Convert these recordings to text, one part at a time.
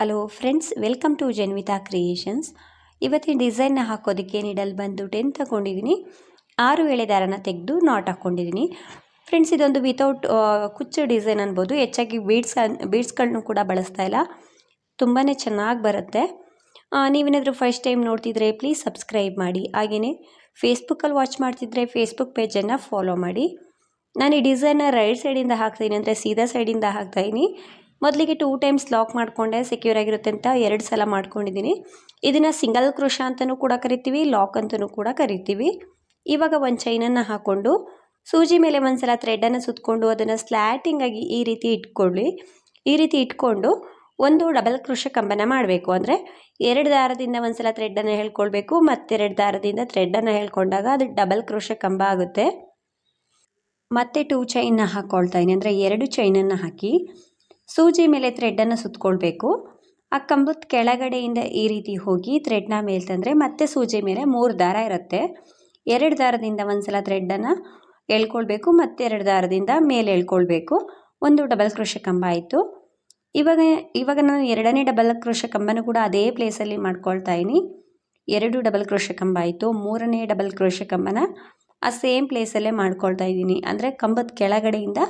Hello friends welcome to Janvita creations ಇವತ್ತಿನ ಡಿಸೈನ್ನ ಹಾಕೋದಕ್ಕೆ ನೀಡಲ್ ಬಂದು ಟೆನ್ ತಗೊಂಡಿದ್ದೀನಿ ಆರು ಎಳೆ ದಾರನ ತೆಗೆದು ನಾಟ್ ಹಾಕ್ಕೊಂಡಿದ್ದೀನಿ ಫ್ರೆಂಡ್ಸ್ ಇದೊಂದು ವಿತೌಟ್ ಕುಚ್ಚು ಡಿಸೈನ್ ಅನ್ಬೋದು. ಹೆಚ್ಚಾಗಿ ಬೀಡ್ಸ್ ಬೀಡ್ಸ್ಗಳನ್ನೂ ಕೂಡ ಬಳಸ್ತಾ ಇಲ್ಲ. ತುಂಬಾ ಚೆನ್ನಾಗಿ ಬರುತ್ತೆ. ನೀವೇನಾದರೂ ಫಸ್ಟ್ ಟೈಮ್ ನೋಡ್ತಿದ್ರೆ ಪ್ಲೀಸ್ ಸಬ್ಸ್ಕ್ರೈಬ್ ಮಾಡಿ. ಹಾಗೆಯೇ ಫೇಸ್ಬುಕ್ಕಲ್ಲಿ ವಾಚ್ ಮಾಡ್ತಿದ್ರೆ ಫೇಸ್ಬುಕ್ ಪೇಜನ್ನು ಫಾಲೋ ಮಾಡಿ. ನಾನು ಈ ಡಿಸೈನ್ನ ರೈಟ್ ಸೈಡಿಂದ ಹಾಕ್ತೀನಿ ಅಂದರೆ ಸೀದಾ ಸೈಡಿಂದ ಹಾಕ್ತಾಯಿನಿ ಮೊದಲಿಗೆ ಟೂ ಟೈಮ್ಸ್ ಲಾಕ್ ಮಾಡಿಕೊಂಡೆ ಸೆಕ್ಯೂರ್ ಆಗಿರುತ್ತೆ ಅಂತ ಎರಡು ಸಲ ಮಾಡ್ಕೊಂಡಿದ್ದೀನಿ. ಇದನ್ನು ಸಿಂಗಲ್ ಕ್ರೋಶ ಅಂತಲೂ ಕೂಡ ಕರಿತೀವಿ ಲಾಕ್ ಅಂತಲೂ ಕೂಡ ಕರಿತೀವಿ. ಇವಾಗ ಒಂದು ಚೈನನ್ನು ಹಾಕ್ಕೊಂಡು ಸೂಜಿ ಮೇಲೆ ಒಂದು ಸಲ ಥ್ರೆಡನ್ನು ಸುತ್ತಕೊಂಡು ಅದನ್ನು ಸ್ಲ್ಯಾಟಿಂಗಾಗಿ ಈ ರೀತಿ ಇಟ್ಕೊಳ್ಳಿ. ಈ ರೀತಿ ಇಟ್ಕೊಂಡು ಒಂದು ಡಬಲ್ ಕ್ರೋಶ ಕಂಬನ ಮಾಡಬೇಕು. ಅಂದರೆ ಎರಡು ದಾರದಿಂದ ಒಂದು ಸಲ ಥ್ರೆಡನ್ನು ಹೇಳ್ಕೊಳ್ಬೇಕು, ಮತ್ತೆರಡು ದಾರದಿಂದ ಥ್ರೆಡನ್ನು ಹೇಳ್ಕೊಂಡಾಗ ಅದು ಡಬಲ್ ಕ್ರೋಶ ಕಂಬ ಆಗುತ್ತೆ. ಮತ್ತೆ ಟೂ ಚೈನ್ನ ಹಾಕ್ಕೊಳ್ತಾ ಇದ್ದೀನಿ ಅಂದರೆ ಎರಡು ಚೈನನ್ನು ಹಾಕಿ ಸೂಜಿ ಮೇಲೆ ಥ್ರೆಡ್ಡನ್ನು ಸುತ್ತಕೊಳ್ಬೇಕು ಆ ಕಂಬದ ಕೆಳಗಡೆಯಿಂದ ಈ ರೀತಿ ಹೋಗಿ ಥ್ರೆಡ್ನ ಮೇಲೆ ತಂದರೆ ಮತ್ತೆ ಸೂಜಿ ಮೇಲೆ ಮೂರು ದಾರ ಇರುತ್ತೆ. ಎರಡು ದಾರದಿಂದ ಒಂದು ಸಲ ಥ್ರೆಡ್ಡನ್ನು ಎಳ್ಕೊಳ್ಬೇಕು, ಮತ್ತೆ ಎರಡು ದಾರದಿಂದ ಮೇಲೆ ಎಳ್ಕೊಳ್ಬೇಕು. ಒಂದು ಡಬಲ್ ಕ್ರೋಶ ಕಂಬ ಆಯಿತು. ಇವಾಗ ಇವಾಗ ನಾನು ಎರಡನೇ ಡಬಲ್ ಕ್ರೋಶ ಕಂಬನೂ ಕೂಡ ಅದೇ ಪ್ಲೇಸಲ್ಲಿ ಮಾಡ್ಕೊಳ್ತಾ ಇದ್ದೀನಿ. ಎರಡು ಡಬಲ್ ಕ್ರೋಶ ಕಂಬ ಆಯಿತು. ಮೂರನೇ ಡಬಲ್ ಕ್ರೋಶ ಕಂಬನ ಆ ಸೇಮ್ ಪ್ಲೇಸಲ್ಲೇ ಮಾಡ್ಕೊಳ್ತಾ ಇದ್ದೀನಿ. ಅಂದರೆ ಕಂಬದ ಕೆಳಗಡೆಯಿಂದ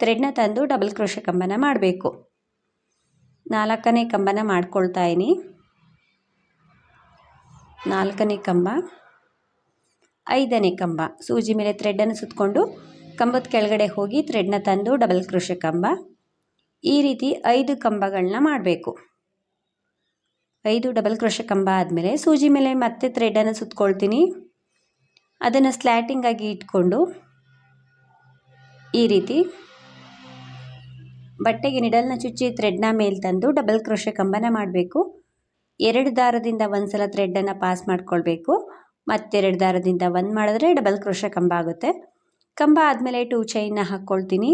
ಥ್ರೆಡ್ನ ತಂದು ಡಬಲ್ ಕ್ರೋಶೆ ಕಂಬನ ಮಾಡಬೇಕು. ನಾಲ್ಕನೇ ಕಂಬನ ಮಾಡ್ಕೊಳ್ತಾ ಇದ್ದೀನಿ ನಾಲ್ಕನೇ ಕಂಬ, ಐದನೇ ಕಂಬ. ಸೂಜಿ ಮೇಲೆ ಥ್ರೆಡ್ಡನ್ನು ಸುತ್ತಕೊಂಡು ಕಂಬದ ಕೆಳಗಡೆ ಹೋಗಿ ಥ್ರೆಡ್ನ ತಂದು ಡಬಲ್ ಕ್ರೋಶೆ ಕಂಬ. ಈ ರೀತಿ ಐದು ಕಂಬಗಳನ್ನ ಮಾಡಬೇಕು. ಐದು ಡಬಲ್ ಕ್ರೋಶೆ ಕಂಬ ಆದಮೇಲೆ ಸೂಜಿ ಮೇಲೆ ಮತ್ತೆ ಥ್ರೆಡ್ಡನ್ನು ಸುತ್ತಕೊಳ್ತೀನಿ ಅದನ್ನು ಸ್ಲ್ಯಾಟಿಂಗಾಗಿ ಇಟ್ಕೊಂಡು ಈ ರೀತಿ ಬಟ್ಟೆಗೆ ನಿಡಲ್ನ ಚುಚ್ಚಿ ಥ್ರೆಡ್ನ ಮೇಲೆ ತಂದು ಡಬಲ್ ಕ್ರೋಶೆ ಕಂಬನ ಮಾಡಬೇಕು. ಎರಡು ದಾರದಿಂದ ಒಂದು ಸಲ ಥ್ರೆಡ್ಡನ್ನು ಪಾಸ್ ಮಾಡ್ಕೊಳ್ಬೇಕು. ಮತ್ತೆರಡು ದಾರದಿಂದ ಒಂದು ಮಾಡಿದ್ರೆ ಡಬಲ್ ಕ್ರೋಶೆ ಕಂಬ ಆಗುತ್ತೆ. ಕಂಬ ಆದಮೇಲೆ ಟೂ ಚೈನ್ನ ಹಾಕ್ಕೊಳ್ತೀನಿ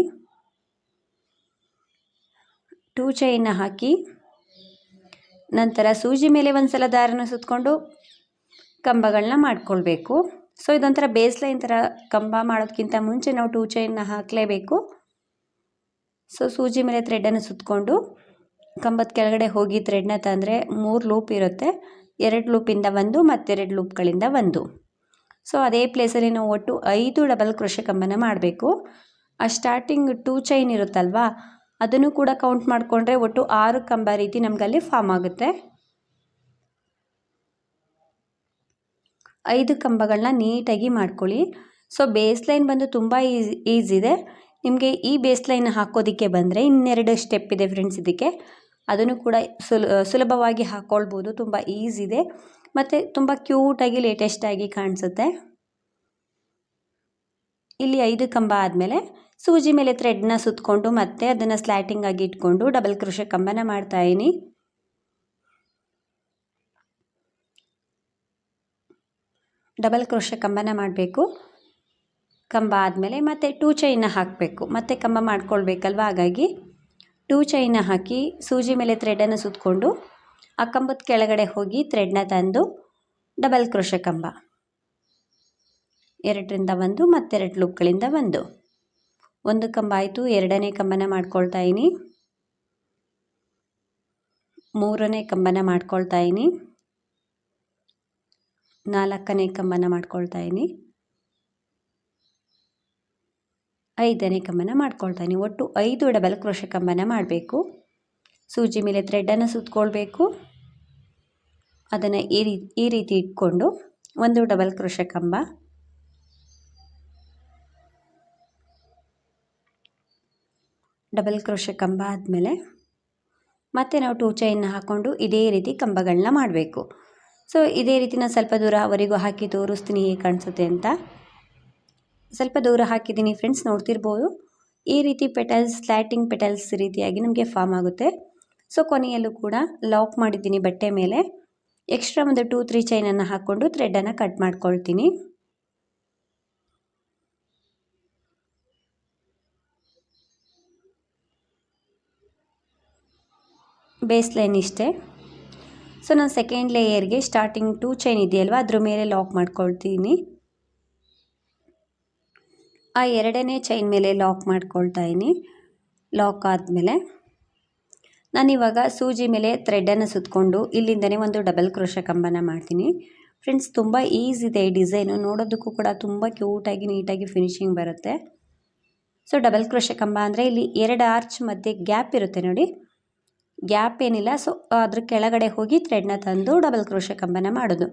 ಟೂ ಚೈನ್ನ ಹಾಕಿ ನಂತರ ಸೂಜಿ ಮೇಲೆ ಒಂದು ಸಲ ದಾರನ ಸುತ್ತಕೊಂಡು ಕಂಬಗಳನ್ನ ಮಾಡ್ಕೊಳ್ಬೇಕು. ಸೊ ಇದೊಂಥರ ಬೇಸ್ ಲೈನ್ ಥರ ಕಂಬ ಮಾಡೋದಕ್ಕಿಂತ ಮುಂಚೆ ನಾವು ಟೂ ಚೈನ್ನ ಹಾಕಲೇಬೇಕು. ಸೊ ಸೂಜಿ ಮೇಲೆ ಥ್ರೆಡನ್ನು ಸುತ್ತಕೊಂಡು ಕಂಬದ ಕೆಳಗಡೆ ಹೋಗಿ ಥ್ರೆಡ್ನ ತಂದರೆ ಮೂರು ಲೂಪ್ ಇರುತ್ತೆ. ಎರಡು ಲೂಪಿಂದ ಒಂದು ಮತ್ತೆರಡು ಲೂಪ್ಗಳಿಂದ ಒಂದು. ಸೊ ಅದೇ ಪ್ಲೇಸಲ್ಲಿ ನಾವು ಒಟ್ಟು ಐದು ಡಬಲ್ ಕೃಷಿ ಕಂಬನ ಮಾಡಬೇಕು. ಆ ಸ್ಟಾರ್ಟಿಂಗ್ ಟೂ ಚೈನ್ ಇರುತ್ತಲ್ವಾ, ಅದನ್ನು ಕೂಡ ಕೌಂಟ್ ಮಾಡಿಕೊಂಡ್ರೆ ಒಟ್ಟು ಆರು ಕಂಬ ರೀತಿ ನಮಗಲ್ಲಿ ಫಾರ್ಮ್ ಆಗುತ್ತೆ. ಐದು ಕಂಬಗಳನ್ನ ನೀಟಾಗಿ ಮಾಡ್ಕೊಳ್ಳಿ. ಸೊ ಬೇಸ್ ಲೈನ್ ಬಂದು ತುಂಬ ಈಸಿ ಇದೆ. ನಿಮಗೆ ಈ ಬೇಸ್ ಲೈನ್ ಹಾಕೋದಕ್ಕೆ ಬಂದರೆ ಇನ್ನೆರಡು ಸ್ಟೆಪ್ ಇದೆ ಫ್ರೆಂಡ್ಸ್ ಇದಕ್ಕೆ. ಅದನ್ನು ಕೂಡ ಸುಲ ಸುಲಭವಾಗಿ ಹಾಕ್ಕೊಳ್ಬೋದು ತುಂಬ ಈಸಿ ಇದೆ. ಮತ್ತು ತುಂಬ ಕ್ಯೂಟಾಗಿ ಲೇಟೆಸ್ಟಾಗಿ ಕಾಣಿಸುತ್ತೆ. ಇಲ್ಲಿ ಐದು ಕಂಬ ಆದಮೇಲೆ ಸೂಜಿ ಮೇಲೆ ಥ್ರೆಡ್ನ ಸುತ್ತಕೊಂಡು ಮತ್ತೆ ಅದನ್ನು ಸ್ಲ್ಯಾಟಿಂಗ್ ಆಗಿ ಇಟ್ಕೊಂಡು ಡಬಲ್ ಕೃಷಿ ಕಂಬನ ಮಾಡ್ತಾಯಿನಿ ಡಬಲ್ ಕ್ರೋಶ ಕಂಬನ ಮಾಡಬೇಕು. ಕಂಬ ಆದಮೇಲೆ ಮತ್ತೆ ಟೂ ಚೈನ ಹಾಕಬೇಕು. ಮತ್ತೆ ಕಂಬ ಮಾಡ್ಕೊಳ್ಬೇಕಲ್ವ? ಹಾಗಾಗಿ ಟೂ ಚೈನ ಹಾಕಿ ಸೂಜಿ ಮೇಲೆ ಥ್ರೆಡನ್ನು ಸುತ್ತಕೊಂಡು ಆ ಕಂಬದ ಕೆಳಗಡೆ ಹೋಗಿ ಥ್ರೆಡ್ನ ತಂದು ಡಬಲ್ ಕ್ರೋಶ ಕಂಬ. ಎರಡರಿಂದ ಒಂದು, ಮತ್ತೆರಡು ಲೂಪ್ಗಳಿಂದ ಒಂದು. ಒಂದು ಕಂಬ ಆಯಿತು. ಎರಡನೇ ಕಂಬನ ಮಾಡ್ಕೊಳ್ತಾ ಇದ್ದೀನಿ ಮೂರನೇ ಕಂಬನ ಮಾಡ್ಕೊಳ್ತಾ ಇದ್ದೀನಿ ನಾಲ್ಕನೇ ಕಂಬನ ಮಾಡ್ಕೊಳ್ತಾ ಇದ್ದೀನಿ ಐದನೇ ಕಂಬನ ಮಾಡ್ಕೊಳ್ತಾ ಇದ್ದೀನಿ ಒಟ್ಟು ಐದು ಡಬಲ್ ಕ್ರೋಶ ಕಂಬನ ಮಾಡಬೇಕು. ಸೂಜಿ ಮೇಲೆ ಥ್ರೆಡನ್ನು ಸುತ್ತಕೊಳ್ಬೇಕು ಅದನ್ನು ಈ ರೀ, ಈ ರೀತಿ ಇಟ್ಕೊಂಡು ಒಂದು ಡಬಲ್ ಕ್ರೋಶ ಕಂಬ. ಡಬಲ್ ಕ್ರೋಶ ಕಂಬ ಆದಮೇಲೆ ಮತ್ತೆ ನಾವು ಟೂ ಚೈನ್ನ ಹಾಕ್ಕೊಂಡು ಇದೇ ರೀತಿ ಕಂಬಗಳನ್ನ ಮಾಡಬೇಕು. ಸೊ ಇದೇ ರೀತಿ ನಾನು ಸ್ವಲ್ಪ ದೂರವರೆಗೂ ಹಾಕಿ ತೋರಿಸ್ತೀನಿ ಹೇಗೆ ಕಾಣಿಸುತ್ತೆ ಅಂತ. ಸ್ವಲ್ಪ ದೂರ ಹಾಕಿದ್ದೀನಿ ಫ್ರೆಂಡ್ಸ್ ನೋಡ್ತಿರ್ಬೋದು. ಈ ರೀತಿ ಪೆಟಲ್ಸ್ ಸ್ಲ್ಯಾಟಿಂಗ್ ಪೆಟಲ್ಸ್ ರೀತಿಯಾಗಿ ನಮಗೆ ಫಾರ್ಮ್ ಆಗುತ್ತೆ. ಸೊ ಕೊನೆಯಲ್ಲೂ ಕೂಡ ಲಾಕ್ ಮಾಡಿದ್ದೀನಿ ಬಟ್ಟೆ ಮೇಲೆ. ಎಕ್ಸ್ಟ್ರಾ ಒಂದು ಟೂ ತ್ರೀ ಚೈನನ್ನು ಹಾಕ್ಕೊಂಡು ಥ್ರೆಡನ್ನು ಕಟ್ ಮಾಡ್ಕೊಳ್ತೀನಿ. ಬೇಸ್ ಲೈನ್ ಇಷ್ಟೇ. ಸೊ ನಾನು ಸೆಕೆಂಡ್ ಲೇಯರ್ಗೆ ಸ್ಟಾರ್ಟಿಂಗ್ ಟೂ ಚೈನ್ ಇದೆಯಲ್ವ, ಅದ್ರ ಮೇಲೆ ಲಾಕ್ ಮಾಡ್ಕೊಳ್ತೀನಿ. ಆ ಎರಡನೇ ಚೈನ್ ಮೇಲೆ ಲಾಕ್ ಮಾಡ್ಕೊಳ್ತಾ ಇದ್ದೀನಿ. ಲಾಕ್ ಆದಮೇಲೆ ನಾನಿವಾಗ ಸೂಜಿ ಮೇಲೆ ಥ್ರೆಡನ್ನು ಸುತ್ತಕೊಂಡು ಇಲ್ಲಿಂದನೇ ಒಂದು ಡಬಲ್ ಕ್ರೋಶ ಕಂಬನ ಮಾಡ್ತೀನಿ. ಫ್ರೆಂಡ್ಸ್ ತುಂಬ ಈಸಿ ಇದೆ ಈ ಡಿಸೈನು ನೋಡೋದಕ್ಕೂ ಕೂಡ ತುಂಬ ಕ್ಯೂಟಾಗಿ ನೀಟಾಗಿ ಫಿನಿಶಿಂಗ್ ಬರುತ್ತೆ. ಸೊ ಡಬಲ್ ಕ್ರೋಶ ಕಂಬ ಅಂದರೆ ಇಲ್ಲಿ ಎರಡು ಆರ್ಚ್ ಮಧ್ಯೆ ಗ್ಯಾಪ್ ಇರುತ್ತೆ ನೋಡಿ. ಗ್ಯಾಪ್ ಏನಿಲ್ಲ ಸೊ ಅದ್ರ ಕೆಳಗಡೆ ಹೋಗಿ ಥ್ರೆಡ್ನ ತಂದು ಡಬಲ್ ಕ್ರೋಶ ಕಂಬನ ಮಾಡೋದು.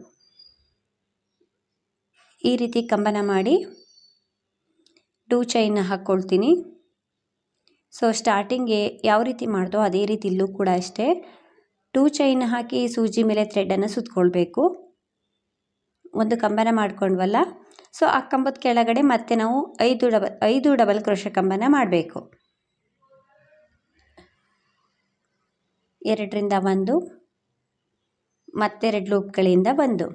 ಈ ರೀತಿ ಕಂಬನ ಮಾಡಿ ಟೂ ಚೈನ್ ಹಾಕ್ಕೊಳ್ತೀನಿ ಸೊ ಸ್ಟಾರ್ಟಿಂಗ್ಗೆ ಯಾವ ರೀತಿ ಮಾಡಿದೋ ಅದೇ ರೀತಿ ಇಲ್ಲೂ ಕೂಡ ಅಷ್ಟೇ. ಟೂ ಚೈನ್ ಹಾಕಿ ಸೂಜಿ ಮೇಲೆ ಥ್ರೆಡನ್ನು ಸುತ್ತಕೊಳ್ಬೇಕು ಒಂದು ಕಂಬನ ಮಾಡ್ಕೊಂಡ್ವಲ್ಲ? ಸೊ ಆ ಕಂಬದ ಕೆಳಗಡೆ ಮತ್ತೆ ನಾವು ಐದು ಡಬಲ್ ಐದು ಡಬಲ್ ಕ್ರೋಶ ಕಂಬನ ಮಾಡಬೇಕು. ಎರಡರಿಂದ ಒಂದು ಮತ್ತೆರಡು ಲೂಪ್ಗಳಿಂದ ಒಂದು.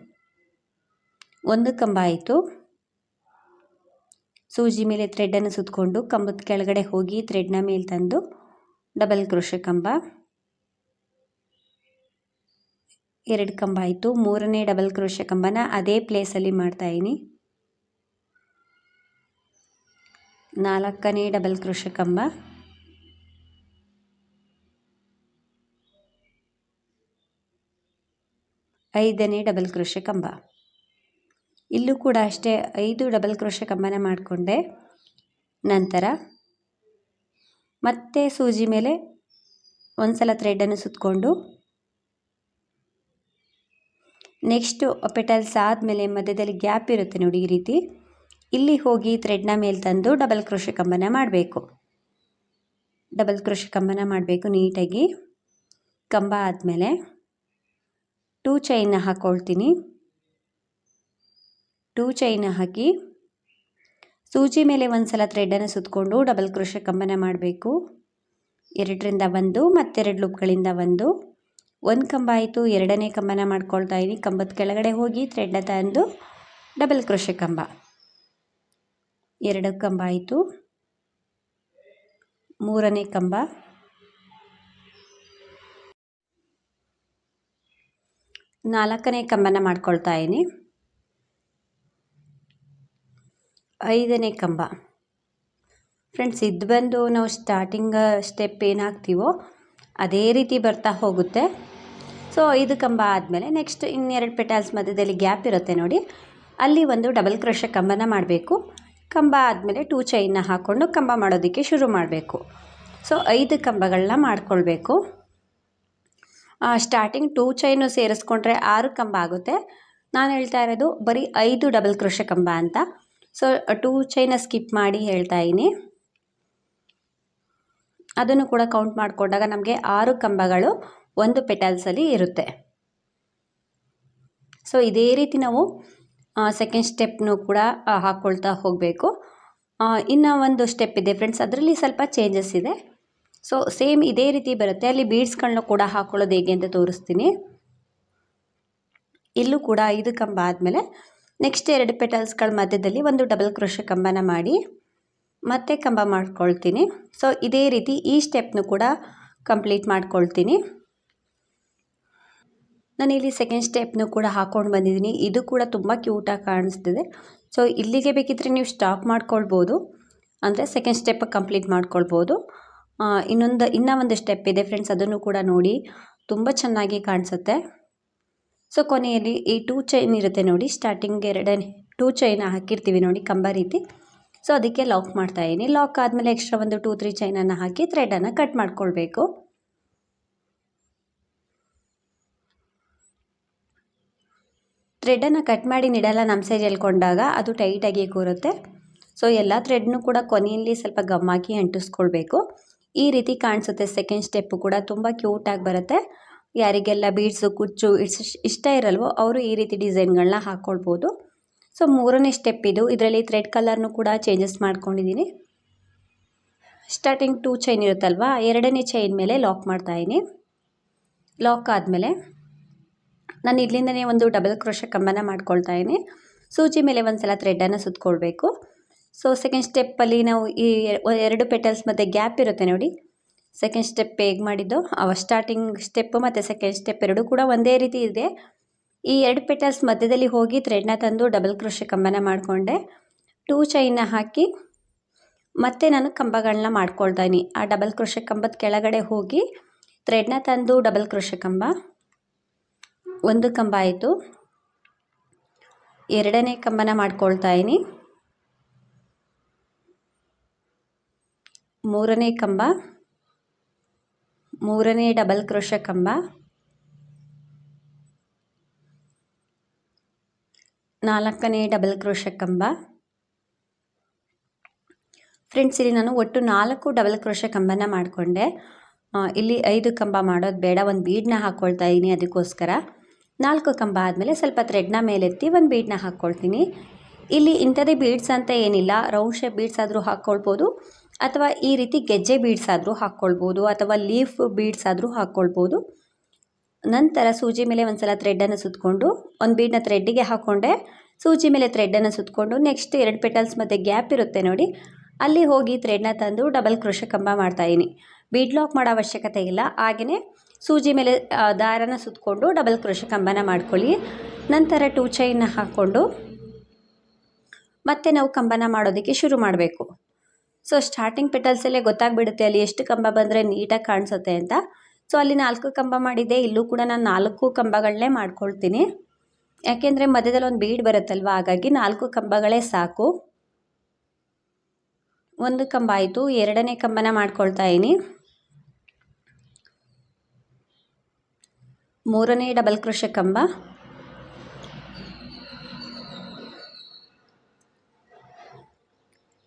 ಒಂದು ಕಂಬ ಆಯಿತು. ಸೂಜಿ ಮೇಲೆ ಥ್ರೆಡನ್ನು ಸುತ್ತಕೊಂಡು ಕಂಬದ ಕೆಳಗಡೆ ಹೋಗಿ ಥ್ರೆಡ್ನ ಮೇಲೆ ತಂದು ಡಬಲ್ ಕ್ರೋಶ ಕಂಬ. ಎರಡು ಕಂಬ ಆಯಿತು. ಮೂರನೇ ಡಬಲ್ ಕ್ರೋಶ ಕಂಬನ ಅದೇ ಪ್ಲೇಸಲ್ಲಿ ಮಾಡ್ತಾಯಿದ್ದೀನಿ ನಾಲ್ಕನೇ ಡಬಲ್ ಕ್ರೋಶ ಕಂಬ. ಐದನೇ ಡಬಲ್ ಕ್ರೋಶ ಕಂಬ. ಇಲ್ಲೂ ಕೂಡ ಅಷ್ಟೇ ಐದು ಡಬಲ್ ಕ್ರೋಶ ಕಂಬನ ಮಾಡಿಕೊಂಡೆ. ನಂತರ ಮತ್ತೆ ಸೂಜಿ ಮೇಲೆ ಒಂದು ಸಲ ಥ್ರೆಡನ್ನು ಸುತ್ತಕೊಂಡು ನೆಕ್ಸ್ಟು ಪೆಟಲ್ಸ್ ಆದಮೇಲೆ ಮಧ್ಯದಲ್ಲಿ ಗ್ಯಾಪ್ ಇರುತ್ತೆ ನೋಡಿ ಈ ರೀತಿ. ಇಲ್ಲಿ ಹೋಗಿ ಥ್ರೆಡ್ನ ಮೇಲೆ ತಂದು ಡಬಲ್ ಕ್ರೋಶ ಕಂಬನ ಮಾಡಬೇಕು. ಡಬಲ್ ಕ್ರೋಶ ಕಂಬನ ಮಾಡಬೇಕು ನೀಟಾಗಿ. ಕಂಬ ಆದಮೇಲೆ ಟೂ ಚೈನ್ನ ಹಾಕ್ಕೊಳ್ತೀನಿ ಟೂ ಚೈನ್ ಹಾಕಿ ಸೂಜಿ ಮೇಲೆ ಒಂದು ಸಲ ಥ್ರೆಡನ್ನು ಸುತ್ತಕೊಂಡು ಡಬಲ್ ಕ್ರೋಶ ಕಂಬನ ಮಾಡಬೇಕು. ಎರಡರಿಂದ ಒಂದು ಮತ್ತೆರಡು ಲೂಪ್ಗಳಿಂದ ಒಂದು. ಒಂದು ಕಂಬ ಆಯಿತು, ಎರಡನೇ ಕಂಬನ ಮಾಡ್ಕೊಳ್ತಾ ಇದ್ದೀನಿ ಕಂಬದ ಕೆಳಗಡೆ ಹೋಗಿ ಥ್ರೆಡ್ನ ತಂದು ಡಬಲ್ ಕ್ರೋಶ ಕಂಬ. ಎರಡು ಕಂಬ ಆಯಿತು. ಮೂರನೇ ಕಂಬ. ನಾಲ್ಕನೇ ಕಂಬನ ಮಾಡ್ಕೊಳ್ತಾ ಇದ್ದೀನಿ ಐದನೇ ಕಂಬ. ಫ್ರೆಂಡ್ಸ್ ಇದು ಬಂದು ನಾವು ಸ್ಟಾರ್ಟಿಂಗ್ ಸ್ಟೆಪ್ ಏನು ಹಾಕ್ತೀವೋ ಅದೇ ರೀತಿ ಬರ್ತಾ ಹೋಗುತ್ತೆ. ಸೊ ಐದು ಕಂಬ ಆದಮೇಲೆ ನೆಕ್ಸ್ಟ್ ಇನ್ನೆರಡು ಪೆಟಾಲ್ಸ್ ಮಧ್ಯದಲ್ಲಿ ಗ್ಯಾಪ್ ಇರುತ್ತೆ ನೋಡಿ. ಅಲ್ಲಿ ಒಂದು ಡಬಲ್ ಕ್ರೋಶ ಕಂಬನ ಮಾಡಬೇಕು. ಕಂಬ ಆದಮೇಲೆ ಟೂ ಚೈನ್ನ ಹಾಕ್ಕೊಂಡು ಕಂಬ ಮಾಡೋದಕ್ಕೆ ಶುರು ಮಾಡಬೇಕು. ಸೊ ಐದು ಕಂಬಗಳನ್ನ ಮಾಡ್ಕೊಳ್ಬೇಕು. ಸ್ಟಾರ್ಟಿಂಗ್ ಟೂ ಚೈನು ಸೇರಿಸ್ಕೊಂಡ್ರೆ ಆರು ಕಂಬ ಆಗುತ್ತೆ. ನಾನು ಹೇಳ್ತಾ ಇರೋದು ಬರೀ ಐದು ಡಬಲ್ ಕ್ರೋಶ ಕಂಬ ಅಂತ. ಸೊ ಟೂ ಚೈನ ಸ್ಕಿಪ್ ಮಾಡಿ ಹೇಳ್ತಾ ಇದ್ದೀನಿ. ಅದನ್ನು ಕೂಡ ಕೌಂಟ್ ಮಾಡಿಕೊಂಡಾಗ ನಮಗೆ ಆರು ಕಂಬಗಳು ಒಂದು ಪೆಟಲ್ಸಲ್ಲಿ ಇರುತ್ತೆ. ಸೊ ಇದೇ ರೀತಿ ನಾವು ಸೆಕೆಂಡ್ ಸ್ಟೆಪ್ನು ಕೂಡ ಹಾಕ್ಕೊಳ್ತಾ ಹೋಗಬೇಕು. ಇನ್ನು ಒಂದು ಸ್ಟೆಪ್ ಇದೆ ಫ್ರೆಂಡ್ಸ್ ಅದರಲ್ಲಿ ಸ್ವಲ್ಪ ಚೇಂಜಸ್ ಇದೆ. ಸೊ ಸೇಮ್ ಇದೇ ರೀತಿ ಬರುತ್ತೆ. ಅಲ್ಲಿ ಬೀಡ್ಸ್ಗಳನ್ನ ಕೂಡ ಹಾಕ್ಕೊಳ್ಳೋದು ಹೇಗೆ ಅಂತ ತೋರಿಸ್ತೀನಿ. ಇಲ್ಲೂ ಕೂಡ ಐದು ಕಂಬ ಆದಮೇಲೆ ನೆಕ್ಸ್ಟ್ ಎರಡು ಪೆಟಲ್ಸ್ಗಳ ಮಧ್ಯದಲ್ಲಿ ಒಂದು ಡಬಲ್ ಕ್ರೋಶ ಕಂಬನ ಮಾಡಿ ಮತ್ತೆ ಕಂಬ ಮಾಡ್ಕೊಳ್ತೀನಿ. ಸೊ ಇದೇ ರೀತಿ ಈ ಸ್ಟೆಪ್ನು ಕೂಡ ಕಂಪ್ಲೀಟ್ ಮಾಡ್ಕೊಳ್ತೀನಿ. ನಾನಿಲ್ಲಿ ಸೆಕೆಂಡ್ ಸ್ಟೆಪ್ನು ಕೂಡ ಹಾಕ್ಕೊಂಡು ಬಂದಿದ್ದೀನಿ. ಇದು ಕೂಡ ತುಂಬ ಕ್ಯೂಟಾಗಿ ಕಾಣಿಸ್ತಿದೆ. ಸೊ ಇಲ್ಲಿಗೆ ಬೇಕಿದ್ದರೆ ನೀವು ಸ್ಟಾಪ್ ಮಾಡ್ಕೊಳ್ಬೋದು. ಅಂದರೆ ಸೆಕೆಂಡ್ ಸ್ಟೆಪ್ ಕಂಪ್ಲೀಟ್ ಮಾಡ್ಕೊಳ್ಬೋದು. ಇನ್ನೊಂದು, ಇನ್ನೂ ಒಂದು ಸ್ಟೆಪ್ ಇದೆ ಫ್ರೆಂಡ್ಸ್, ಅದನ್ನು ಕೂಡ ನೋಡಿ. ತುಂಬ ಚೆನ್ನಾಗಿ ಕಾಣಿಸುತ್ತೆ. ಸೊ ಕೊನೆಯಲ್ಲಿ ಈ ಟೂ ಚೈನ್ ಇರುತ್ತೆ ನೋಡಿ. ಸ್ಟಾರ್ಟಿಂಗ್ ಎರಡನೇ ಟೂ ಚೈನ್ ಹಾಕಿರ್ತೀವಿ ನೋಡಿ, ಕಂಬ ರೀತಿ. ಸೊ ಅದಕ್ಕೆ ಲಾಕ್ ಮಾಡ್ತಾ ಇದ್ದೀನಿ. ಲಾಕ್ ಆದಮೇಲೆ ಎಕ್ಸ್ಟ್ರಾ ಒಂದು ಟೂ ತ್ರೀ ಚೈನನ್ನು ಹಾಕಿ ಥ್ರೆಡನ್ನು ಕಟ್ ಮಾಡ್ಕೊಳ್ಬೇಕು. ಥ್ರೆಡನ್ನು ಕಟ್ ಮಾಡಿ ನೀಡಲ್ಲ ನಮ್ಮ ಸೈಜ್ ಎಲ್ಕೊಂಡಾಗ ಅದು ಟೈಟಾಗಿ ಕೂರುತ್ತೆ. ಸೊ ಎಲ್ಲ ಥ್ರೆಡ್ನು ಕೂಡ ಕೊನೆಯಲ್ಲಿ ಸ್ವಲ್ಪ ಗಮ್ಮಾಕಿ ಅಂಟಿಸ್ಕೊಳ್ಬೇಕು. ಈ ರೀತಿ ಕಾಣಿಸುತ್ತೆ. ಸೆಕೆಂಡ್ ಸ್ಟೆಪ್ಪು ಕೂಡ ತುಂಬ ಕ್ಯೂಟಾಗಿ ಬರುತ್ತೆ. ಯಾರಿಗೆಲ್ಲ ಬೀಡ್ಸು ಕುಚ್ಚು ಇಷ್ಟ ಇಷ್ಟ ಇರಲ್ವೋ ಅವರು ಈ ರೀತಿ ಡಿಸೈನ್ಗಳನ್ನ ಹಾಕ್ಕೊಳ್ಬೋದು ಸೊ, ಮೂರನೇ ಸ್ಟೆಪ್ ಇದು. ಇದರಲ್ಲಿ ಥ್ರೆಡ್ ಕಲರ್ನು ಕೂಡ ಚೇಂಜಸ್ ಮಾಡ್ಕೊಂಡಿದ್ದೀನಿ. ಸ್ಟಾರ್ಟಿಂಗ್ ಟೂ ಚೈನ್ ಇರುತ್ತಲ್ವ, ಎರಡನೇ ಚೈನ್ ಮೇಲೆ ಲಾಕ್ ಮಾಡ್ತಾಯಿದ್ದೀನಿ ಲಾಕ್ ಆದಮೇಲೆ ನಾನು ಇಲ್ಲಿಂದನೇ ಒಂದು ಡಬಲ್ ಕ್ರೋಶ ಕಂಬನ ಮಾಡ್ಕೊಳ್ತಾ ಇದ್ದೀನಿ. ಸೂಜಿ ಮೇಲೆ ಒಂದು ಸಲ ಥ್ರೆಡನ್ನು ಸುತ್ತಕೊಳ್ಬೇಕು ಸೊ ಸೆಕೆಂಡ್ ಸ್ಟೆಪ್ಪಲ್ಲಿ ನಾವು ಈ ಎರಡು ಪೆಟಲ್ಸ್ ಮತ್ತು ಗ್ಯಾಪ್ ಇರುತ್ತೆ ನೋಡಿ. ಸೆಕೆಂಡ್ ಸ್ಟೆಪ್ ಹೇಗೆ ಮಾಡಿದ್ದು? ಅವ ಸ್ಟಾರ್ಟಿಂಗ್ ಸ್ಟೆಪ್ಪು ಮತ್ತು ಸೆಕೆಂಡ್ ಸ್ಟೆಪ್ ಎರಡೂ ಕೂಡ ಒಂದೇ ರೀತಿ ಇದೆ. ಈ ಎರಡು ಪೆಟಲ್ಸ್ ಮಧ್ಯದಲ್ಲಿ ಹೋಗಿ ಥ್ರೆಡ್ನ ತಂದು ಡಬಲ್ ಕ್ರೋಶ ಕಂಬನ ಮಾಡಿಕೊಂಡೆ. ಟೂ ಚೈನ ಹಾಕಿ ಮತ್ತೆ ನಾನು ಕಂಬಗಳನ್ನ ಮಾಡ್ಕೊಳ್ತಾ ಆ ಡಬಲ್ ಕ್ರೋಶ ಕಂಬದ ಕೆಳಗಡೆ ಹೋಗಿ ಥ್ರೆಡ್ನ ತಂದು ಡಬಲ್ ಕ್ರೋಶ ಕಂಬ. ಒಂದು ಕಂಬ ಆಯಿತು. ಎರಡನೇ ಕಂಬನ ಮಾಡ್ಕೊಳ್ತಾ ಇದ್ದೀನಿ ಮೂರನೇ ಕಂಬ. ಮೂರನೇ ಡಬಲ್ ಕ್ರೋಶ ಕಂಬ. ನಾಲ್ಕನೇ ಡಬಲ್ ಕ್ರೋಶ ಕಂಬ. ಫ್ರೆಂಡ್ಸ್ ಇಲ್ಲಿ ನಾನು ಒಟ್ಟು ನಾಲ್ಕು ಡಬಲ್ ಕ್ರೋಶ ಕಂಬನ ಮಾಡಿಕೊಂಡೆ. ಇಲ್ಲಿ ಐದು ಕಂಬ ಮಾಡೋದು ಬೇಡ, ಒಂದು ಬೀಡ್ನ ಹಾಕ್ಕೊಳ್ತಾ ಇದ್ದೀನಿ ಅದಕ್ಕೋಸ್ಕರ. ನಾಲ್ಕು ಕಂಬ ಆದಮೇಲೆ ಸ್ವಲ್ಪ ಥ್ರೆಡ್ನ ಮೇಲೆತ್ತಿ ಒಂದು ಬೀಡನ್ನ ಹಾಕ್ಕೊಳ್ತೀನಿ ಇಲ್ಲಿ ಇಂಥದೇ ಬೀಡ್ಸ್ ಅಂತ ಏನಿಲ್ಲ, ರೌಂಡ್ ಶೇಪ್ ಬೀಡ್ಸ್ ಆದರೂ ಹಾಕ್ಕೊಳ್ಬೋದು ಅಥವಾ ಈ ರೀತಿ ಗೆಜ್ಜೆ ಬೀಡ್ಸ್ ಆದರೂ ಹಾಕ್ಕೊಳ್ಬೋದು, ಅಥವಾ ಲೀಫ್ ಬೀಡ್ಸ್ ಆದರೂ ಹಾಕ್ಕೊಳ್ಬೋದು. ನಂತರ ಸೂಜಿ ಮೇಲೆ ಒಂದು ಸಲ ಥ್ರೆಡ್ಡನ್ನು ಸುತ್ತಕೊಂಡು ಒಂದು ಬೀಡನ್ನ ಥ್ರೆಡ್ಡಿಗೆ ಹಾಕ್ಕೊಂಡೆ ಸೂಜಿ ಮೇಲೆ ಥ್ರೆಡ್ಡನ್ನು ಸುತ್ತಕೊಂಡು ನೆಕ್ಸ್ಟ್ ಎರಡು ಪೆಟಲ್ಸ್ ಮತ್ತು ಗ್ಯಾಪ್ ಇರುತ್ತೆ ನೋಡಿ, ಅಲ್ಲಿ ಹೋಗಿ ಥ್ರೆಡ್ನ ತಂದು ಡಬಲ್ ಕ್ರೋಶ ಕಂಬ ಮಾಡ್ತಾಯಿದ್ದೀನಿ ಬೀಡ್ ಲಾಕ್ ಮಾಡೋ ಅವಶ್ಯಕತೆ ಇಲ್ಲ ಹಾಗೆಯೇ ಸೂಜಿ ಮೇಲೆ ದಾರನ ಸುತ್ತಕೊಂಡು ಡಬಲ್ ಕ್ರೋಶ ಕಂಬನ ಮಾಡ್ಕೊಳ್ಳಿ. ನಂತರ ಟೂ ಚೈನ್ನ ಹಾಕ್ಕೊಂಡು ಮತ್ತೆ ನಾವು ಕಂಬನ ಮಾಡೋದಕ್ಕೆ ಶುರು ಮಾಡಬೇಕು. ಸೊ ಸ್ಟಾರ್ಟಿಂಗ್ ಪೆಟಲ್ಸಲ್ಲೇ ಗೊತ್ತಾಗ್ಬಿಡುತ್ತೆ ಅಲ್ಲಿ ಎಷ್ಟು ಕಂಬ ಬಂದರೆ ನೀಟಾಗಿ ಕಾಣಿಸುತ್ತೆ ಅಂತ. ಸೊ ಅಲ್ಲಿ ನಾಲ್ಕು ಕಂಬ ಮಾಡಿದ್ದೆ ಇಲ್ಲೂ ಕೂಡ ನಾನು ನಾಲ್ಕು ಕಂಬಗಳನ್ನೇ ಮಾಡ್ಕೊಳ್ತೀನಿ. ಯಾಕೆಂದರೆ ಮಧ್ಯದಲ್ಲಿ ಒಂದು ಬೀಡ್ ಬರುತ್ತಲ್ವ? ಹಾಗಾಗಿ ನಾಲ್ಕು ಕಂಬಗಳೇ ಸಾಕು. ಒಂದು ಕಂಬ ಆಯಿತು. ಎರಡನೇ ಕಂಬನ ಮಾಡ್ಕೊಳ್ತಾ ಇದೀನಿ ಮೂರನೇ ಡಬಲ್ ಕ್ರೋಶ ಕಂಬ.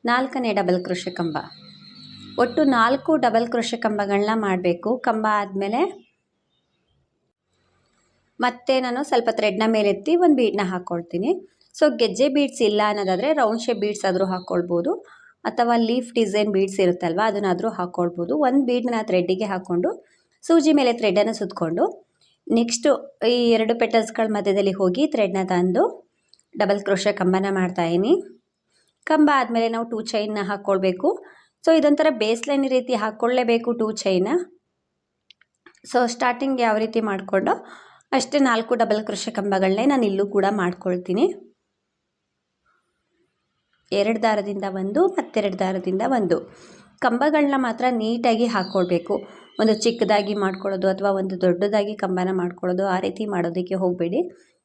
ನಾಲ್ಕನೇ ಡಬಲ್ ಕೃಷಿ ಕಂಬ. ಒಟ್ಟು ನಾಲ್ಕು ಡಬಲ್ ಕೃಷಿ ಕಂಬಗಳನ್ನ ಮಾಡಬೇಕು. ಕಂಬ ಆದಮೇಲೆ ಮತ್ತೆ ನಾನು ಸ್ವಲ್ಪ ಥ್ರೆಡ್ನ ಮೇಲೆತ್ತಿ ಒಂದು ಬೀಡನ್ನ ಹಾಕ್ಕೊಳ್ತೀನಿ ಸೊ ಗೆಜ್ಜೆ ಬೀಡ್ಸ್ ಇಲ್ಲ ಅನ್ನೋದಾದರೆ ರೌಂಡ್ ಶೇಪ್ ಬೀಡ್ಸ್ ಆದರೂ ಹಾಕ್ಕೊಳ್ಬೋದು ಅಥವಾ ಲೀಫ್ ಡಿಸೈನ್ ಬೀಡ್ಸ್ ಇರುತ್ತಲ್ವ, ಅದನ್ನಾದರೂ ಹಾಕ್ಕೊಳ್ಬೋದು ಒಂದು ಬೀಡನ್ನ ಥ್ರೆಡ್ಡಿಗೆ ಹಾಕ್ಕೊಂಡು ಸೂಜಿ ಮೇಲೆ ಥ್ರೆಡ್ಡನ್ನು ಸುತ್ತಕೊಂಡು ನೆಕ್ಸ್ಟು ಈ ಎರಡು ಪೆಟಲ್ಸ್ಗಳ ಮಧ್ಯದಲ್ಲಿ ಹೋಗಿ ಥ್ರೆಡ್ನ ತಂದು ಡಬಲ್ ಕ್ರೋಶ ಕಂಬನ ಮಾಡ್ತಾಯಿನಿ ಕಂಬ ಆದಮೇಲೆ ನಾವು ಟೂ ಚೈನ್ನ ಹಾಕ್ಕೊಳ್ಬೇಕು ಸೊ ಇದೊಂಥರ ಬೇಸ್ಲೈನ್ ರೀತಿ ಹಾಕ್ಕೊಳ್ಳೇಬೇಕು ಟೂ ಚೈನ ಸೊ ಸ್ಟಾರ್ಟಿಂಗ್ ಯಾವ ರೀತಿ ಮಾಡಿಕೊಂಡು ಅಷ್ಟೇ ನಾಲ್ಕು ಡಬಲ್ ಕೃಷಿ ಕಂಬಗಳನ್ನೇ ನಾನು ಇಲ್ಲೂ ಕೂಡ ಮಾಡ್ಕೊಳ್ತೀನಿ. ಎರಡು ದಾರದಿಂದ ಒಂದು, ಮತ್ತೆರಡು ದಾರದಿಂದ ಒಂದು. ಕಂಬಗಳನ್ನ ಮಾತ್ರ ನೀಟಾಗಿ ಹಾಕ್ಕೊಳ್ಬೇಕು ಒಂದು ಚಿಕ್ಕದಾಗಿ ಮಾಡ್ಕೊಳ್ಳೋದು ಅಥವಾ ಒಂದು ದೊಡ್ಡದಾಗಿ ಕಂಬನ ಮಾಡ್ಕೊಳ್ಳೋದು ಆ ರೀತಿ ಮಾಡೋದಕ್ಕೆ ಹೋಗಬೇಡಿ.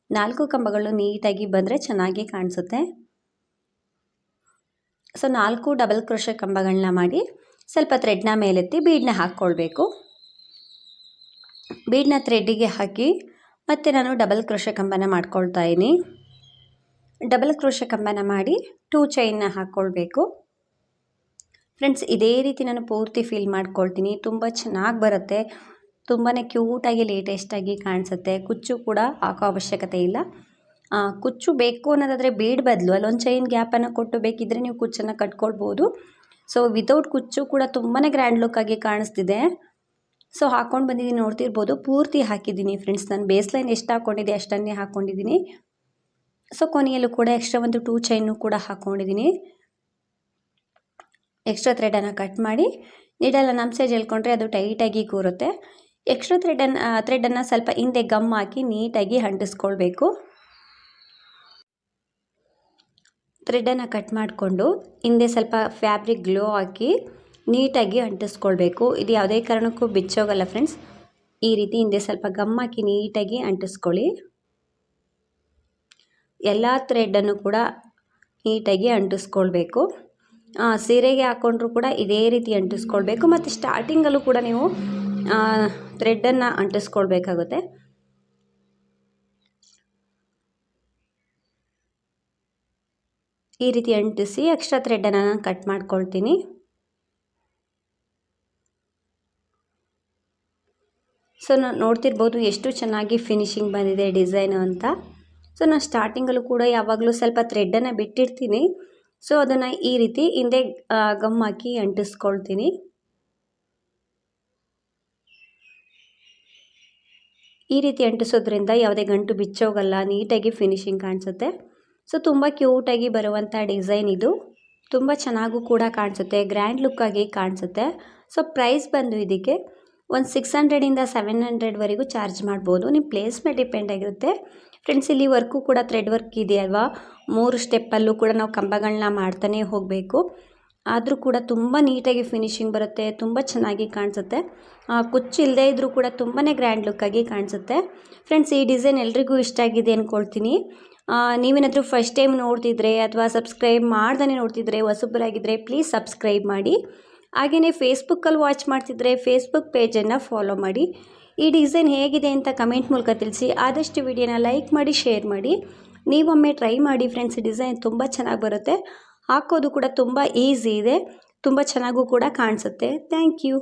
ನಾಲ್ಕು ಕಂಬಗಳು ನೀಟಾಗಿ ಬಂದರೆ ಚೆನ್ನಾಗಿ ಕಾಣಿಸುತ್ತೆ. ಸೊ ನಾಲ್ಕು ಡಬಲ್ ಕ್ರೋಶ ಕಂಬಗಳನ್ನ ಮಾಡಿ ಸ್ವಲ್ಪ ಥ್ರೆಡ್ನ ಮೇಲೆತ್ತಿ ಬೀಡನ್ನ ಹಾಕ್ಕೊಳ್ಬೇಕು. ಬೀಡನ್ನ ಥ್ರೆಡ್ಡಿಗೆ ಹಾಕಿ ಮತ್ತು ನಾನು ಡಬಲ್ ಕ್ರೋಶ ಕಂಬನ ಮಾಡ್ಕೊಳ್ತಾ ಇದ್ದೀನಿ ಡಬಲ್ ಕ್ರೋಶ ಕಂಬನ ಮಾಡಿ ಟೂ ಚೈನ್ನ ಹಾಕ್ಕೊಳ್ಬೇಕು. ಫ್ರೆಂಡ್ಸ್ ಇದೇ ರೀತಿ ನಾನು ಪೂರ್ತಿ ಫೀಲ್ ಮಾಡ್ಕೊಳ್ತೀನಿ. ತುಂಬ ಚೆನ್ನಾಗಿ ಬರುತ್ತೆ. ತುಂಬಾ ಕ್ಯೂಟಾಗಿ ಲೇಟೆಸ್ಟಾಗಿ ಕಾಣಿಸುತ್ತೆ. ಕುಚ್ಚು ಕೂಡ ಹಾಕೋ ಅವಶ್ಯಕತೆ ಇಲ್ಲ. ಕುಚ್ಚು ಬೇಕು ಅನ್ನೋದಾದರೆ ಬೀಡ್ ಬದಲು. ಅಲ್ಲೊಂದು ಚೈನ್ ಗ್ಯಾಪನ್ನು ಕೊಟ್ಟು ಬೇಕಿದ್ದರೆ ನೀವು ಕುಚ್ಚನ್ನು ಕಟ್ಕೊಳ್ಬೋದು. ಸೊ ವಿತೌಟ್ ಕುಚ್ಚು ಕೂಡ ತುಂಬಾ ಗ್ರ್ಯಾಂಡ್ ಲುಕ್ಕಾಗಿ ಕಾಣಿಸ್ತಿದೆ. ಸೊ ಹಾಕ್ಕೊಂಡು ಬಂದಿದ್ದೀನಿ, ನೋಡ್ತಿರ್ಬೋದು. ಪೂರ್ತಿ ಹಾಕಿದ್ದೀನಿ ಫ್ರೆಂಡ್ಸ್ ನಾನು ಬೇಸ್ ಲೈನ್ ಎಷ್ಟು ಹಾಕ್ಕೊಂಡಿದ್ದೆ ಅಷ್ಟನ್ನೇ ಹಾಕ್ಕೊಂಡಿದ್ದೀನಿ ಸೊ ಕೊನೆಯಲ್ಲೂ ಕೂಡ ಎಕ್ಸ್ಟ್ರಾ ಒಂದು ಟೂ ಚೈನು ಕೂಡ ಹಾಕ್ಕೊಂಡಿದ್ದೀನಿ ಎಕ್ಸ್ಟ್ರಾ ಥ್ರೆಡನ್ನು ಕಟ್ ಮಾಡಿ. ನೀಡಲ್ಲ ಸೈಜ್ ಹೇಳ್ಕೊಂಡ್ರೆ ಅದು ಟೈಟಾಗಿ ಕೂರುತ್ತೆ. ಎಕ್ಸ್ಟ್ರಾ ಥ್ರೆಡನ್ನು ಥ್ರೆಡನ್ನು ಸ್ವಲ್ಪ ಹಿಂದೆ ಗಮ್ ಹಾಕಿ ನೀಟಾಗಿ ಅಂಟಿಸ್ಕೊಳ್ಬೇಕು. ಥ್ರೆಡನ್ನು ಕಟ್ ಮಾಡಿಕೊಂಡು ಹಿಂದೆ ಸ್ವಲ್ಪ ಫ್ಯಾಬ್ರಿಕ್ ಗ್ಲೋ ಹಾಕಿ ನೀಟಾಗಿ ಅಂಟಿಸ್ಕೊಳ್ಬೇಕು. ಇದು ಯಾವುದೇ ಕಾರಣಕ್ಕೂ ಬಿಚ್ಚೋಗಲ್ಲ ಫ್ರೆಂಡ್ಸ್ ಈ ರೀತಿ ಹಿಂದೆ ಸ್ವಲ್ಪ ಗಮ್ ಹಾಕಿ ನೀಟಾಗಿ ಅಂಟಿಸ್ಕೊಳ್ಳಿ. ಎಲ್ಲ ಥ್ರೆಡನ್ನು ಕೂಡ ನೀಟಾಗಿ ಅಂಟಿಸ್ಕೊಳ್ಬೇಕು. ಸೀರೆಗೆ ಹಾಕ್ಕೊಂಡ್ರೂ ಕೂಡ ಇದೇ ರೀತಿ ಅಂಟಿಸ್ಕೊಳ್ಬೇಕು. ಮತ್ತು ಸ್ಟಾರ್ಟಿಂಗಲ್ಲೂ ಕೂಡ ನೀವು ಥ್ರೆಡ್ಡನ್ನು ಅಂಟಿಸ್ಕೊಳ್ಬೇಕಾಗುತ್ತೆ. ಈ ರೀತಿ ಅಂಟಿಸಿ ಎಕ್ಸ್ಟ್ರಾ ಥ್ರೆಡ್ಡನ್ನು ನಾನು ಕಟ್ ಮಾಡ್ಕೊಳ್ತೀನಿ. ಸೊ ನಾನು ನೋಡ್ತಿರ್ಬೋದು ಎಷ್ಟು ಚೆನ್ನಾಗಿ ಫಿನಿಶಿಂಗ್ ಬಂದಿದೆ ಡಿಸೈನು ಅಂತ. ಸೊ ನಾನು ಸ್ಟಾರ್ಟಿಂಗಲ್ಲೂ ಕೂಡ ಯಾವಾಗಲೂ ಸ್ವಲ್ಪ ಥ್ರೆಡ್ಡನ್ನು ಬಿಟ್ಟಿರ್ತೀನಿ. ಸೊ ಅದನ್ನು ಈ ರೀತಿ ಹಿಂದೆ ಗಮ್ ಹಾಕಿ ಅಂಟಿಸ್ಕೊಳ್ತೀನಿ. ಈ ರೀತಿ ಅಂಟಿಸೋದ್ರಿಂದ ಯಾವುದೇ ಗಂಟು ಬಿಚ್ಚೋಗಲ್ಲ, ನೀಟಾಗಿ ಫಿನಿಶಿಂಗ್ ಕಾಣಿಸುತ್ತೆ. ಸೊ ತುಂಬ ಕ್ಯೂಟಾಗಿ ಬರುವಂಥ ಡಿಸೈನ್ ಇದು. ತುಂಬ ಚೆನ್ನಾಗೂ ಕೂಡ ಕಾಣಿಸುತ್ತೆ ಗ್ರ್ಯಾಂಡ್ ಲುಕ್ಕಾಗಿ ಕಾಣಿಸುತ್ತೆ. ಸೊ ಪ್ರೈಸ್ ಬಂದು ಇದಕ್ಕೆ ಒಂದು ಸಿಕ್ಸ್ ಹಂಡ್ರೆಡಿಂದ ಸೆವೆನ್ ಹಂಡ್ರೆಡ್ವರೆಗೂ ಚಾರ್ಜ್ ಮಾಡ್ಬೋದು. ನಿಮ್ಮ ಪ್ಲೇಸ್ ಮೇಲೆ ಡಿಪೆಂಡ್ ಆಗಿರುತ್ತೆ. ಫ್ರೆಂಡ್ಸ್ ಇಲ್ಲಿ ವರ್ಕು ಕೂಡ ಥ್ರೆಡ್ ವರ್ಕ್ ಇದೆ ಅಲ್ವಾ? ಮೂರು ಸ್ಟೆಪ್ಪಲ್ಲೂ ಕೂಡ ನಾವು ಕಂಬಗಳನ್ನ ಮಾಡ್ತಾನೆ ಹೋಗಬೇಕು. ಆದರೂ ಕೂಡ ತುಂಬ ನೀಟಾಗಿ ಫಿನಿಶಿಂಗ್ ಬರುತ್ತೆ, ತುಂಬ ಚೆನ್ನಾಗಿ ಕಾಣಿಸುತ್ತೆ. ಕುಚ್ಚು ಇಲ್ಲದೇ ಇದ್ದರೂ ಕೂಡ ತುಂಬಾ ಗ್ರ್ಯಾಂಡ್ ಲುಕ್ಕಾಗಿ ಕಾಣಿಸುತ್ತೆ. ಫ್ರೆಂಡ್ಸ್ ಈ ಡಿಸೈನ್ ಎಲ್ರಿಗೂ ಇಷ್ಟ ಆಗಿದೆ ಅಂದ್ಕೊಳ್ತೀನಿ ನೀವೇನಾದರೂ ಫಸ್ಟ್ ಟೈಮ್ ನೋಡ್ತಿದ್ರೆ ಅಥವಾ ಸಬ್ಸ್ಕ್ರೈಬ್ ಮಾಡ್ದೇ ನೋಡ್ತಿದ್ರೆ ಹೊಸಬರಾಗಿದ್ದರೆ ಪ್ಲೀಸ್ ಸಬ್ಸ್ಕ್ರೈಬ್ ಮಾಡಿ. ಹಾಗೆಯೇ ಫೇಸ್ಬುಕ್ಕಲ್ಲಿ ವಾಚ್ ಮಾಡ್ತಿದ್ರೆ ಫೇಸ್ಬುಕ್ ಪೇಜನ್ನು ಫಾಲೋ ಮಾಡಿ. ಈ ಡಿಸೈನ್ ಹೇಗಿದೆ ಅಂತ ಕಮೆಂಟ್ ಮೂಲಕ ತಿಳಿಸಿ. ಆದಷ್ಟು ವಿಡಿಯೋನ ಲೈಕ್ ಮಾಡಿ ಶೇರ್ ಮಾಡಿ. ನೀವೊಮ್ಮೆ ಟ್ರೈ ಮಾಡಿ ಫ್ರೆಂಡ್ಸ್ ಡಿಸೈನ್ ತುಂಬ ಚೆನ್ನಾಗಿ ಬರುತ್ತೆ. ಹಾಕೋದು ಕೂಡ ತುಂಬ ಈಸಿ ಇದೆ. ತುಂಬ ಚೆನ್ನಾಗೂ ಕೂಡ ಕಾಣಿಸುತ್ತೆ. Thank you